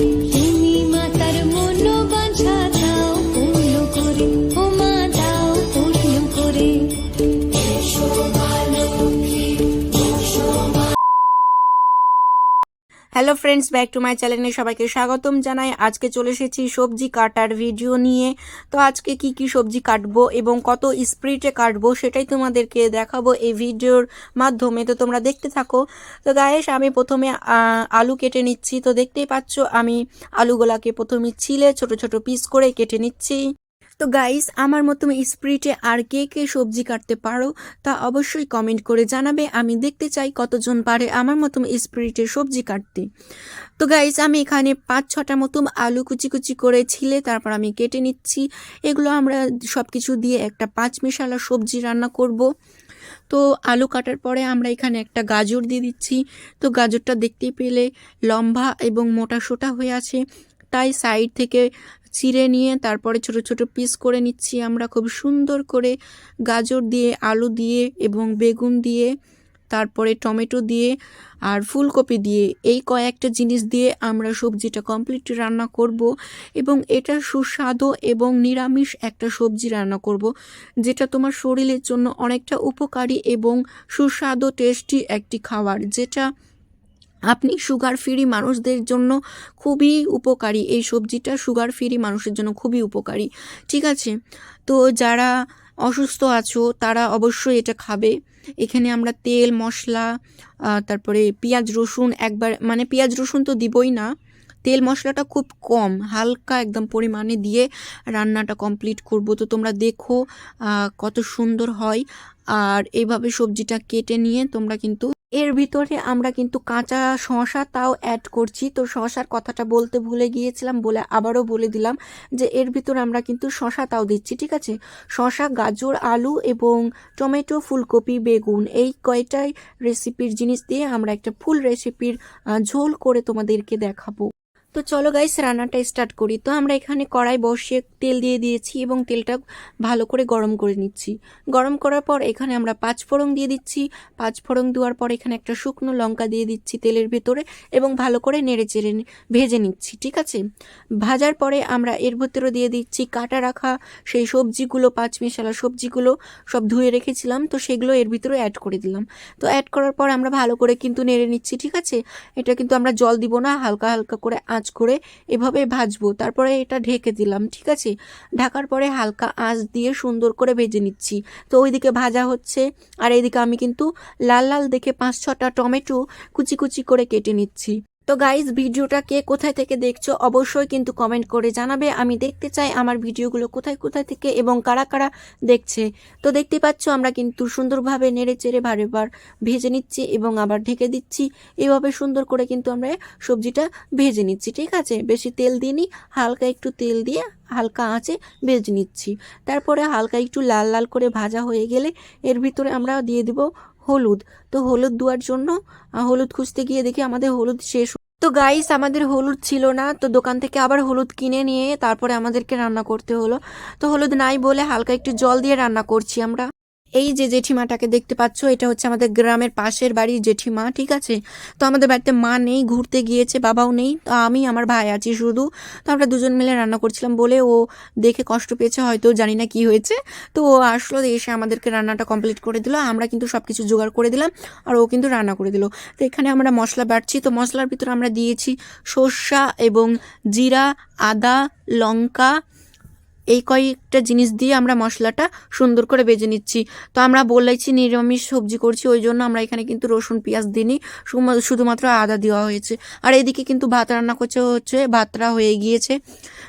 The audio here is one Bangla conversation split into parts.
Thank you. Hello friends back to my চ্যানেলে সবাইকে স্বাগতম জানাই। আজকে চলে এসেছি সবজি কাটার ভিডিও নিয়ে। তো আজকে কি কি সবজি কাটবো এবং কত স্প্রিটে কাটবো সেটাই তোমাদেরকে দেখাবো এই ভিডিওর মাধ্যমে। তো তোমরা দেখতে থাকো। তো গায়েস আমি প্রথমে আলু কেটে নিচ্ছি। তো দেখতেই পাচ্ছ, আমি আলুগুলাকে প্রথমে ছিলে ছোট ছোট পিস করে কেটে নিচ্ছি। তো গাইস আমার মতো স্প্রিটে আর কে কে সবজি কাটতে পারো, তা অবশ্যই কমেন্ট করে জানাবে। আমি দেখতে চাই কতজন পারে আমার মতো স্প্রিটে সবজি কাটতে। তো গাইস আমি এখানে পাঁচ ছটা মতন আলু কুচি কুচি করে ছিলে, তারপর আমি কেটে নিচ্ছি। এগুলো আমরা সব কিছু দিয়ে একটা পাঁচ মিশালা সবজি রান্না করব। তো আলু কাটার পরে আমরা এখানে একটা গাজর দিয়ে দিচ্ছি। তো গাজরটা দেখতে পেলে লম্বা এবং মোটা সোটা হয়ে আছে। তাই সাইড থেকে চিড়ে নিয়ে তারপরে ছোট ছোট পিস করে নিচ্ছি আমরা। খুব সুন্দর করে গাজর দিয়ে, আলু দিয়ে এবং বেগুন দিয়ে, তারপরে টমেটো দিয়ে আর ফুলকপি দিয়ে এই কয়েকটা জিনিস দিয়ে আমরা সবজিটা কমপ্লিট রান্না করব এবং এটা সুস্বাদু এবং নিরামিষ একটা সবজি রান্না করব, যেটা তোমার শরীরের জন্য অনেকটা উপকারী এবং সুস্বাদু টেস্টি একটি খাবার, যেটা আপনি সুগার ফ্রি মানুষদের জন্য খুবই উপকারী। এই সবজিটা সুগার ফ্রি মানুষের জন্য খুবই উপকারী। ঠিক আছে? তো যারা অসুস্থ আছো, তারা অবশ্যই এটা খাবে। এখানে আমরা তেল, মশলা তারপরে পেঁয়াজ, রসুন একবার মানে পেঁয়াজ, রসুন তো দিবই না। তেল, মশলাটা খুব কম, হালকা একদম পরিমাণে দিয়ে রান্নাটা কমপ্লিট করব। তো তোমরা দেখো কত সুন্দর হয়। আর এইভাবে সবজিটা কেটে নিয়ে তোমরা কিন্তু এর ভিতরে আমরা কিন্তু কাঁচা শশা তাও অ্যাড করছি। তো শশার কথাটা বলতে ভুলে গিয়েছিলাম বলে আবারও বলে দিলাম যে এর ভিতরে আমরা কিন্তু শশা তাও দিচ্ছি, ঠিক আছে? শশা গাজর, আলু এবং টমেটো, ফুলকপি, বেগুন এই কয়টাই রেসিপির জিনিস দিয়ে আমরা একটা ফুল রেসিপির ঝোল করে তোমাদেরকে দেখাবো। তো চলো গাইস রান্নাটা স্টার্ট করি। তো আমরা এখানে কড়াই বসিয়ে তেল দিয়ে দিয়েছি এবং তেলটা ভালো করে গরম করে নিচ্ছি। গরম করার পর এখানে আমরা পাঁচ ফোড়ন দিয়ে দিচ্ছি। পাঁচ ফোড়ন দেওয়ার পর এখানে একটা শুকনো লঙ্কা দিয়ে দিচ্ছি তেলের ভেতরে এবং ভালো করে নেড়ে চেড়ে ভেজে নিচ্ছি, ঠিক আছে? ভাজার পরে আমরা এর ভেতরে দিয়ে দিচ্ছি কাটা রাখা সেই সবজিগুলো, পাঁচ মিশালা সবজিগুলো সব ধুয়ে রেখেছিলাম। তো সেগুলো এর ভিতরে অ্যাড করে দিলাম। তো অ্যাড করার পর আমরা ভালো করে কিন্তু নেড়ে নিচ্ছি, ঠিক আছে? এটা কিন্তু আমরা জল দিব না, হালকা হালকা করে আঁচ করে এভাবে ভাজবো। তারপরে এটা ঢেকে দিলাম, ঠিক আছে? ঢাকার পরে হালকা আঁচ দিয়ে সুন্দর করে ভেজে নিচ্ছি। তো ওইদিকে ভাজা হচ্ছে। আর এইদিকে আমি কিন্তু লাল লাল দেখে পাঁচ ছটা টমেটো কুচি কুচি করে কেটে নিচ্ছি। তো গাইজ ভিডিওটা কে কোথায় থেকে দেখছ অবশ্যই কিন্তু কমেন্ট করে জানাবে। আমি দেখতে চাই আমার ভিডিওগুলো কোথায় কোথায় থেকে এবং কারা কারা দেখছে। তো দেখতে পাচ্ছ আমরা কিন্তু সুন্দরভাবে নেড়ে চেড়ে বারেবার ভেজে নিচ্ছি এবং আবার ঢেকে দিচ্ছি। এভাবে সুন্দর করে কিন্তু আমরা সবজিটা ভেজে নিচ্ছি, ঠিক আছে? বেশি তেল দিইনি, হালকা একটু তেল দিয়ে হালকা আঁচে ভেজে নিচ্ছি। তারপরে হালকা একটু লাল লাল করে ভাজা হয়ে গেলে এর ভিতরে আমরা দিয়ে দেব হলুদ। তো হলুদ দেওয়ার জন্য হলুদ খুঁজতে গিয়ে দেখি আমাদের হলুদ শেষ তো গাইস আমাদের হলুদ ছিল না। তো দোকান থেকে আবার হলুদ কিনে নিয়ে তারপরে আমাদেরকে রান্না করতে হলো। তো হলুদ নাই বলে হালকা একটু জল দিয়ে রান্না করছি আমরা। এই যে জেঠিমাটাকে দেখতে পাচ্ছ, এটা হচ্ছে আমাদের গ্রামের পাশের বাড়ির জেঠিমা, ঠিক আছে? তো আমাদের বাড়িতে মা নেই, ঘুরতে গিয়েছে, বাবাও নেই, তো আমি, আমার ভাই আছি শুধু। তো আমরা দুজন মিলে রান্না করছিলাম বলে ও দেখে কষ্ট পেয়েছে, হয়তো জানি না কি হয়েছে। তো ও আসলো, এসে আমাদেরকে রান্নাটা কমপ্লিট করে দিল, আমরা কিন্তু সব কিছু জোগাড় করে দিলাম, আর ও কিন্তু রান্না করে দিল। তো এখানে আমরা মশলা বাটছি তো মশলার ভিতরে আমরা দিয়েছি সর্ষা এবং জিরা, আদা, লঙ্কা এই কয়েকটা জিনিস দিয়ে আমরা মশলাটা সুন্দর করে বেজে নিচ্ছি। তো আমরা বলেছি নিরামিষ সবজি করছি, ওই জন্য আমরা এখানে কিন্তু রসুন, পেঁয়াজ দিইনি শুধু- শুধুমাত্র আদা দেওয়া হয়েছে। আর এদিকে কিন্তু ভাত রান্না করছে, হচ্ছে ভাতটা হয়ে গিয়েছে।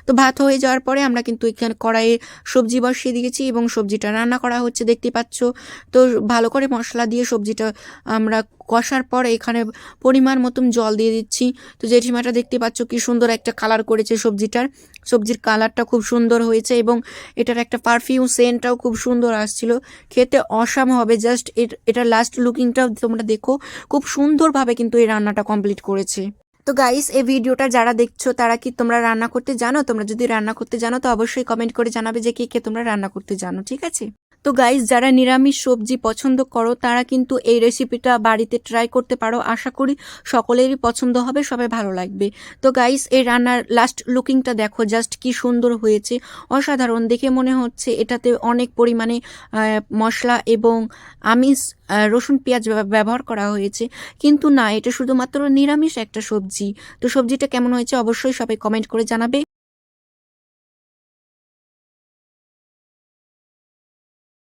তো ভাত হয়ে যাওয়ার পরে আমরা কিন্তু এখানে কড়াইয়ে সবজি বসিয়ে দিয়েছি এবং সবজিটা রান্না করা হচ্ছে, দেখতে পাচ্ছ। তো ভালো করে মশলা দিয়ে সবজিটা আমরা কষার পর এখানে পরিমাণ মতন জল দিয়ে দিচ্ছি। তো জেঠিমাটা দেখতে পাচ্ছ কি সুন্দর একটা কালার করেছে সবজিটার। সবজির কালারটা খুব সুন্দর হয়েছে এবং এটার একটা পারফিউম সেন্টটাও খুব সুন্দর আসছিল। খেতে অসাম হবে জাস্ট এটার লাস্ট লুকিংটাও তোমরা দেখো, খুব সুন্দরভাবে কিন্তু এই রান্নাটা কমপ্লিট করেছে। তো গাইস এই ভিডিওটা যারা দেখছ, তারা কি তোমরা রান্না করতে জানো? তোমরা যদি রান্না করতে জানো, তো অবশ্যই কমেন্ট করে জানাবে যে কে কে তোমরা রান্না করতে জানো, ঠিক আছে? তো গাইস যারা নিরামিষ সবজি পছন্দ করো, তারা কিন্তু এই রেসিপিটা বাড়িতে ট্রাই করতে পারো। আশা করি সকলেরই পছন্দ হবে, সবাই ভালো লাগবে। তো গাইস এই রান্নার লাস্ট লুকিংটা দেখো জাস্ট কি সুন্দর হয়েছে। অসাধারণ, দেখে মনে হচ্ছে এটাতে অনেক পরিমাণে মশলা এবং আমিষ রসুন, পেঁয়াজ ব্যব- ব্যবহার করা হয়েছে। কিন্তু না, এটা শুধুমাত্র নিরামিষ একটা সবজি। তো সবজিটা কেমন হয়েছে অবশ্যই সবাই কমেন্ট করে জানাবে।